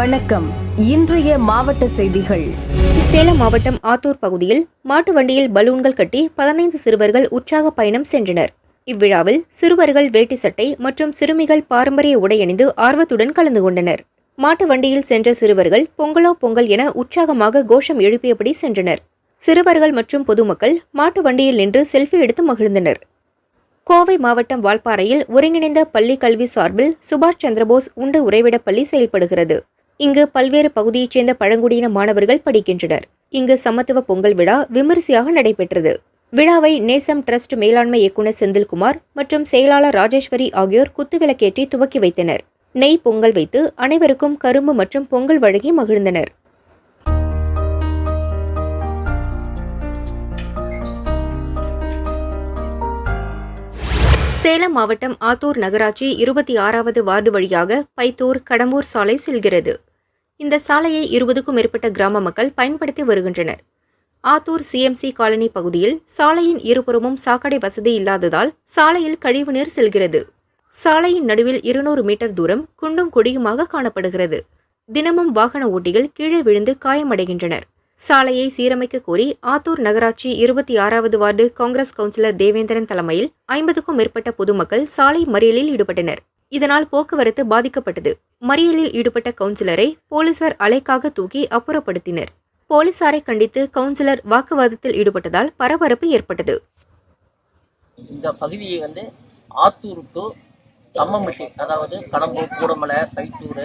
வணக்கம். இன்றைய மாவட்ட செய்திகள். சேலம் மாவட்டம் ஆத்தூர் பகுதியில் மாட்டு வண்டியில் பலூன்கள் கட்டி பதினைந்து சிறுவர்கள் உற்சாக பயணம் சென்றனர். இவ்விழாவில் சிறுவர்கள் வேட்டி சட்டை மற்றும் சிறுமிகள் பாரம்பரிய உடை அணிந்து ஆர்வத்துடன் கலந்து கொண்டனர். மாட்டு வண்டியில் சென்ற சிறுவர்கள் பொங்கலோ பொங்கல் என உற்சாகமாக கோஷம் எழுப்பியபடி சென்றனர். சிறுவர்கள் மற்றும் பொதுமக்கள் மாட்டு வண்டியில் நின்று செல்ஃபி எடுத்து மகிழ்ந்தனர். கோவை மாவட்டம் வால்பாறையில் ஒருங்கிணைந்த பள்ளி கல்வி சார்பில் சுபாஷ் சந்திரபோஸ் உண்டு உறைவிடப் பள்ளி செயல்படுகிறது. இங்கு பல்வேறு பகுதியைச் சேர்ந்த பழங்குடியின மாணவர்கள் படிக்கின்றனர். இங்கு சமத்துவ பொங்கல் விழா விமரிசையாக நடைபெற்றது. விழாவை நேசம் ட்ரஸ்ட் மேலாண்மை இயக்குநர் செந்தில்குமார் மற்றும் செயலாளர் ராஜேஸ்வரி ஆகியோர் குத்துவிளக்கேற்றி துவக்கி வைத்தனர். நெய் பொங்கல் வைத்து அனைவருக்கும் கரும்பு மற்றும் பொங்கல் வழங்கி மகிழ்ந்தனர். சேலம் மாவட்டம் ஆத்தூர் நகராட்சி இருபத்தி ஆறாவது வார்டு வழியாக பைத்தூர் கடம்பூர் சாலை செல்கிறது. இந்த சாலையை இருபதுக்கும் மேற்பட்ட கிராம மக்கள் பயன்படுத்தி வருகின்றனர். ஆத்தூர் சிஎம்சி காலனி பகுதியில் சாலையின் இருபுறமும் சாக்கடை வசதி இல்லாததால் சாலையில் கழிவுநீர் செல்கிறது. சாலையின் நடுவில் இருநூறு மீட்டர் தூரம் குண்டும் குடியுமாக காணப்படுகிறது. தினமும் வாகன ஓட்டிகள் கீழே விழுந்து காயமடைகின்றனர். சாலையை சீரமைக்க கோரி ஆத்தூர் நகராட்சி இருபத்தி ஆறாவது வார்டு காங்கிரஸ் கவுன்சிலர் தேவேந்திரன் தலைமையில் ஐம்பதுக்கும் மேற்பட்ட பொதுமக்கள் சாலை மறியலில் ஈடுபட்டனர். இதனால் போக்குவரத்து பாதிக்கப்பட்டது. மறியலில் ஈடுபட்ட கவுன்சிலரை போலீசார் அலைக்காக தூக்கி அப்புறப்படுத்தினர். போலீசாரை கண்டித்து கவுன்சிலர் வாக்குவாதத்தில் ஈடுபட்டதால் பரபரப்பு ஏற்பட்டது. இந்த பகுதியை வந்து ஆத்தூர் டு கம்மம்பட்டி அதாவது கடம்பூர் கூடமலை பைத்தூர்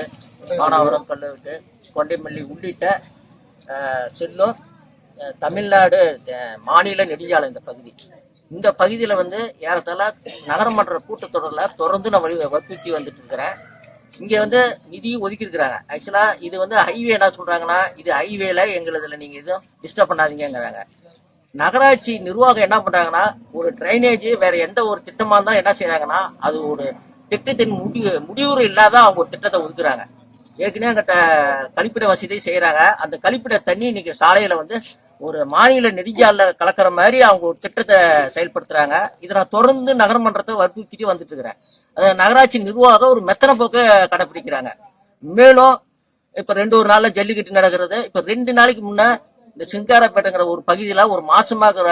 மானாவரம் கல்லூட்டு கொண்டைமல்லி உள்ளிட்ட செல்லும் தமிழ்நாடு மாநில நெடுஞ்சாலை இந்த பகுதி. இந்த பகுதியில் வந்து ஏறத்தாழ நகரமன்ற கூட்டத்தொடரில் தொடர்ந்து நான் வலி வற்புறுத்தி வந்துட்டு இருக்கிறேன். இங்கே வந்து நிதியும் ஒதுக்கியிருக்கிறாங்க ஆக்சுவலாக இது வந்து ஹைவே என்ன சொல்கிறாங்கன்னா இது ஹைவேல எங்களதில் நீங்கள் எதுவும் டிஸ்டர்ப் பண்ணாதீங்கிறாங்க நகராட்சி நிர்வாகம் என்ன பண்ணுறாங்கன்னா ஒரு ட்ரைனேஜ் வேற எந்த ஒரு திட்டமாக இருந்தாலும் என்ன செய்கிறாங்கன்னா அது ஒரு திட்டத்தின் முடிவு முடிவுறு இல்லாத அவங்க ஒரு திட்டத்தை ஒதுக்குறாங்க. ஏற்கனவே அங்கிட்ட கழிப்பிட வசதி செய்கிறாங்க அந்த கழிப்பிட தண்ணி இன்னைக்கு சாலையில் வந்து ஒரு மாநில நெடுஞ்சாலில் கலக்கிற மாதிரி அவங்க ஒரு திட்டத்தை செயல்படுத்துகிறாங்க இதை நான் தொடர்ந்து நகரமன்றத்தை வற்புறுத்திட்டு வந்துட்டு இருக்கிறேன். அது நகராட்சி நிர்வாகம் ஒரு மெத்தனை போக்க கடைபிடிக்கிறாங்க. மேலும் இப்போ ரெண்டு ஒரு நாளில் ஜல்லிக்கட்டு நடக்கிறது. இப்போ ரெண்டு நாளைக்கு முன்னே இந்த சிங்காரப்பேட்டைங்கிற ஒரு பகுதியில் ஒரு மாசமாகிற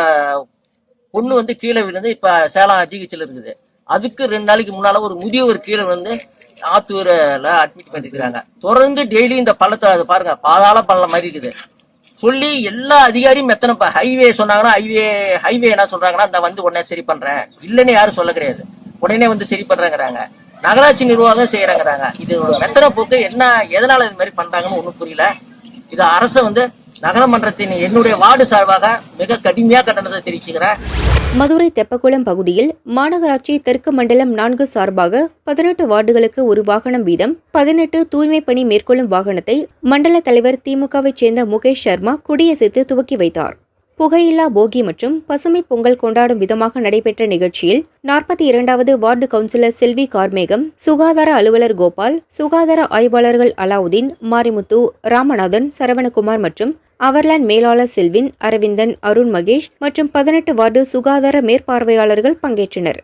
பொண்ணு வந்து கீழே விழுந்து இப்போ சேலம் ஜிஹெச்சில் இருக்குது. அதுக்கு ரெண்டு நாளைக்கு முன்னால் ஒரு முதியவர் கீழே விழுந்து ஆத்தூரில் அட்மிட் பண்ணிருக்கிறாங்க. தொடர்ந்து டெய்லி இந்த பள்ளத்தை அது பாருங்கள் பாதாள பள்ளம் மாதிரி இருக்குது. சொல்லி எல்லா அதிகாரியும் எத்தனை ஹைவே சொன்னாங்கன்னா ஹைவே ஹைவே என்ன சொல்றாங்கன்னா அந்த வந்து உடனே சரி பண்றேன். இல்லைன்னு யாரும் சொல்ல கிடையாது. உடனே வந்து சரி பண்றேங்கிறாங்க. நகராட்சி நிர்வாகம் செய்யறாங்கிறாங்க. இது மெத்தனை போக்கு. என்ன எதனால இது மாதிரி பண்றாங்கன்னு ஒன்றும் புரியல. இது அரசு வந்து நகரமன்றத்தின் என்னுடைய வார்டு சார்பாக மிக கடுமையா கட்டணத்தை தெரிவிச்சுக்கிறேன். மதுரை தெப்பக்குளம் பகுதியில் மாநகராட்சி தெற்கு மண்டலம் நான்கு சார்பாக பதினெட்டு வார்டுகளுக்கு ஒரு வாகனம் வீதம் பதினெட்டு தூய்மை பணி மேற்கொள்ளும் வாகனத்தை மண்டல தலைவர் திமுகவைச் சேர்ந்த முகேஷ் சர்மா கொடியசைத்து துவக்கி வைத்தார். புகையில்லா போகி மற்றும் பசுமை பொங்கல் கொண்டாடும் விதமாக நடைபெற்ற நிகழ்ச்சியில் நாற்பத்தி இரண்டாவது வார்டு கவுன்சிலர் செல்வி கார்மேகம் சுகாதார அலுவலர் கோபால் சுகாதார ஆய்வாளர்கள் அலாவுதீன் மாரிமுத்து ராமநாதன் சரவணகுமார் மற்றும் அவர்லாண்ட் மேலாளர் செல்வின் அரவிந்தன் அருண் மகேஷ் மற்றும் பதினெட்டு வார்டு சுகாதார மேற்பார்வையாளர்கள் பங்கேற்றனர்.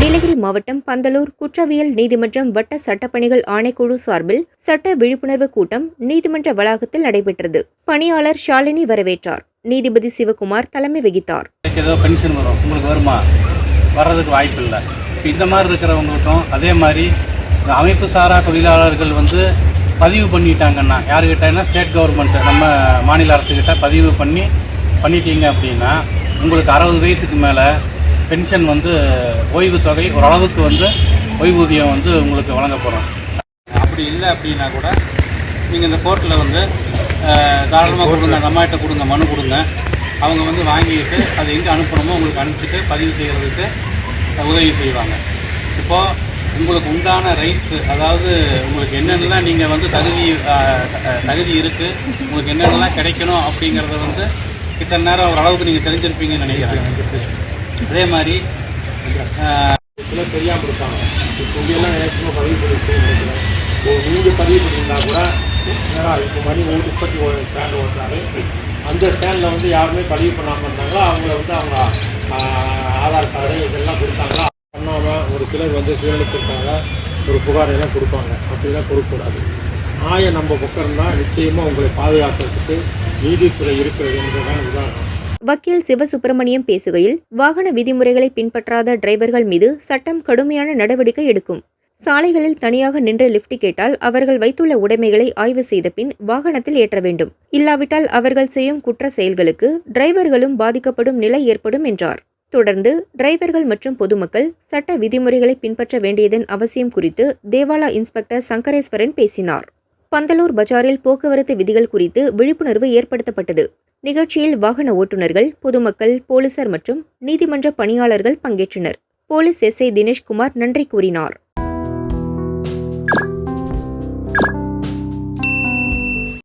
நீலகிரி மாவட்டம் பந்தலூர் குற்றவியல் நீதிமன்றம் வட்ட சட்டப்பணிகள் ஆணைக்குழு சார்பில் சட்ட விழிப்புணர்வு கூட்டம் நீதிமன்ற வளாகத்தில் நடைபெற்றது. பணியாளர் ஷாலினி வரவேற்றார். நீதிபதி சிவகுமார் தலைமை வகித்தார். ஏதோ பென்ஷன் வரும். உங்களுக்கு வருமா? வர்றதுக்கு வாய்ப்பு இல்லை. இந்த மாதிரி இருக்கிறவங்களுக்கும் அதே மாதிரி அமைப்பு சாரா தொழிலாளர்கள் வந்து பதிவு பண்ணிட்டாங்கன்னா யாருக்கிட்டனா ஸ்டேட் கவர்மெண்ட் நம்ம மாநில அரசுக்கிட்ட பதிவு பண்ணி பண்ணிட்டீங்க அப்படின்னா உங்களுக்கு அறுபது வயசுக்கு மேலே பென்ஷன் வந்து ஓய்வு தொகை ஓரளவுக்கு வந்து ஓய்வூதியம் வந்து உங்களுக்கு வழங்க போகிறோம் அப்படி இல்லை அப்படின்னா கூட நீங்கள் இந்த கோர்ட்டில் வந்து தாராளமாக கொடுங்க அந்த அம்மாட்ட கொடுங்க மனு கொடுங்க. அவங்க வந்து வாங்கிட்டு அதை எங்கே அனுப்பணுமோ உங்களுக்கு அனுப்பிச்சிட்டு பதிவு செய்கிறதுக்கு உதவி செய்வாங்க. இப்போது உங்களுக்கு உண்டான ரைட்ஸ் அதாவது உங்களுக்கு என்னென்னலாம் நீங்கள் வந்து தகுதி தகுதி இருக்குது உங்களுக்கு என்னென்னலாம் கிடைக்கணும் அப்படிங்கிறத வந்து இத்தனை நேரம் ஓரளவுக்கு நீங்கள் தெரிஞ்சிருப்பீங்கன்னு நினைக்கிறேன். அதே மாதிரி அஹ், தெரியாமல் இருப்பாங்க. இப்போ எல்லாம் நேரத்தில் பதிவு பண்ணிட்டு ஒரு நீங்கள் பதிவு பண்ணியிருந்தா கூட நேரம் இப்போ மணி ஒரு முப்பத்தி ஒரு ஸ்டாண்ட் ஓட்டுறாரு. அந்த ஸ்டாண்டில் வந்து யாருமே பதிவு பண்ணாமல் இருந்தாங்களோ? அவங்கள வந்து அவங்க ஆதார் கார்டு இதெல்லாம் கொடுத்தாங்களா? ஒரு சிலர் வந்து சுயநலத்திற்காக ஒரு புகார் எல்லாம் கொடுப்பாங்க. அப்படிலாம் கொடுக்கக்கூடாது. நாயை நம்ம பக்கம் இருந்தால் நிச்சயமாக உங்களை பாதுகாக்கிறதுக்கு நீதித்துறை இருக்கிறது என்பதுதான் உதாரணம். வக்கீல் சிவசுப்பிரமணியம் பேசுகையில் வாகன விதிமுறைகளை பின்பற்றாத டிரைவர்கள் மீது சட்டம் கடுமையான நடவடிக்கை எடுக்கும். சாலைகளில் தனியாக நின்று லிப்ட் கேட்டால் அவர்கள் வைத்துள்ள உடைமைகளை ஆய்வு செய்த பின் வாகனத்தில் ஏற்ற வேண்டும். இல்லாவிட்டால் அவர்கள் செய்யும் குற்ற செயல்களுக்கு டிரைவர்களும் பாதிக்கப்படும் நிலை ஏற்படும் என்றார். தொடர்ந்து டிரைவர்கள் மற்றும் பொதுமக்கள் சட்ட விதிமுறைகளை பின்பற்ற வேண்டியதன் அவசியம் குறித்து தேவாலா இன்ஸ்பெக்டர் சங்கரேஸ்வரன் பேசினார். பந்தலூர் பஜாரில் போக்குவரத்து விதிகள் குறித்து விழிப்புணர்வு ஏற்படுத்தப்பட்டது. நிகழ்ச்சியில் வாகன ஓட்டுநர்கள் பொதுமக்கள் போலீசார் மற்றும் நீதிமன்ற பணியாளர்கள் பங்கேற்றனர். போலீஸ் எஸ்ஐ தினேஷ்குமார் நன்றி கூறினார்.